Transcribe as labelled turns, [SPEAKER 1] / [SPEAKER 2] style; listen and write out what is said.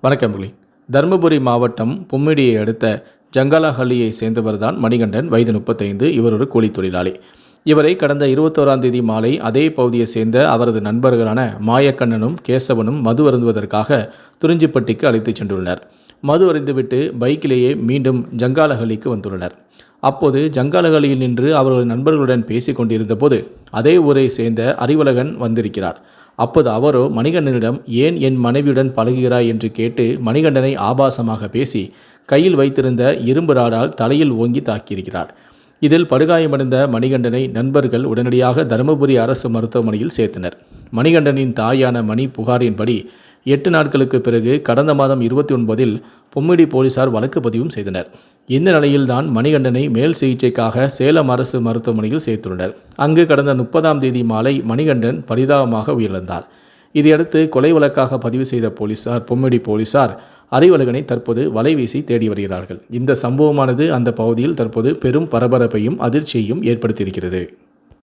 [SPEAKER 1] வணக்கம் புலி தருமபுரி மாவட்டம் பொம்மிடியை அடுத்த ஜங்காலஹள்ளியை சேர்ந்தவர் தான் மணிகண்டன். வயது முப்பத்தைந்து இவர் ஒரு கூலி தொழிலாளி. இவரை கடந்த இருபத்தோராம் தேதி மாலை அதே பகுதியை சேர்ந்த அவரது நண்பர்களான மாயக்கண்ணனும் கேசவனும் மது அருந்துவதற்காக துறிஞ்சிப்பட்டிக்கு அழைத்துச் சென்றுள்ளனர். மது அருந்துவிட்டு பைக்கிலேயே மீண்டும் ஜங்காலஹள்ளிக்கு வந்துள்ளனர். அப்போது ஜங்காலஹள்ளியில் நின்று அவர்கள் நண்பர்களுடன் பேசிக் கொண்டிருந்தபோது அதே ஊரை சேர்ந்த அறிவழகன் வந்திருக்கிறார். அப்போது அவரோ மணிகண்டனிடம் ஏன் என் மனைவியுடன் பழகுகிறாய்? என்று கேட்டு மணிகண்டனை ஆபாசமாக பேசி கையில் வைத்திருந்த இரும்பு ராடால் தலையில் ஓங்கி தாக்கியிருக்கிறார். இதில் படுகாயமடைந்த மணிகண்டனை நண்பர்கள் உடனடியாக தருமபுரி அரசு மருத்துவமனையில் சேர்த்தனர். மணிகண்டனின் தாயான மணி புகாரின்படி எட்டு நாட்களுக்கு பிறகு கடந்த மாதம் இருபத்தி ஒன்பதில் பொம்மிடி போலீசார் வழக்கு பதிவும் செய்தனர். இந்த நிலையில்தான் மணிகண்டனை மேல் சிகிச்சைக்காக சேலம் அரசு மருத்துவமனையில் சேர்த்துள்ளனர். அங்கு கடந்த முப்பதாம் தேதி மாலை மணிகண்டன் பரிதாபமாக உயிரிழந்தார். இதையடுத்து கொலை வழக்காக பதிவு செய்த போலீசார் பொம்மிடி போலீசார் அறிவழகனை தற்போது வலைவீசி தேடி வருகிறார்கள். இந்த சம்பவமானது அந்த பகுதியில் தற்போது பெரும் பரபரப்பையும் அதிர்ச்சியையும் ஏற்படுத்தியிருக்கிறது.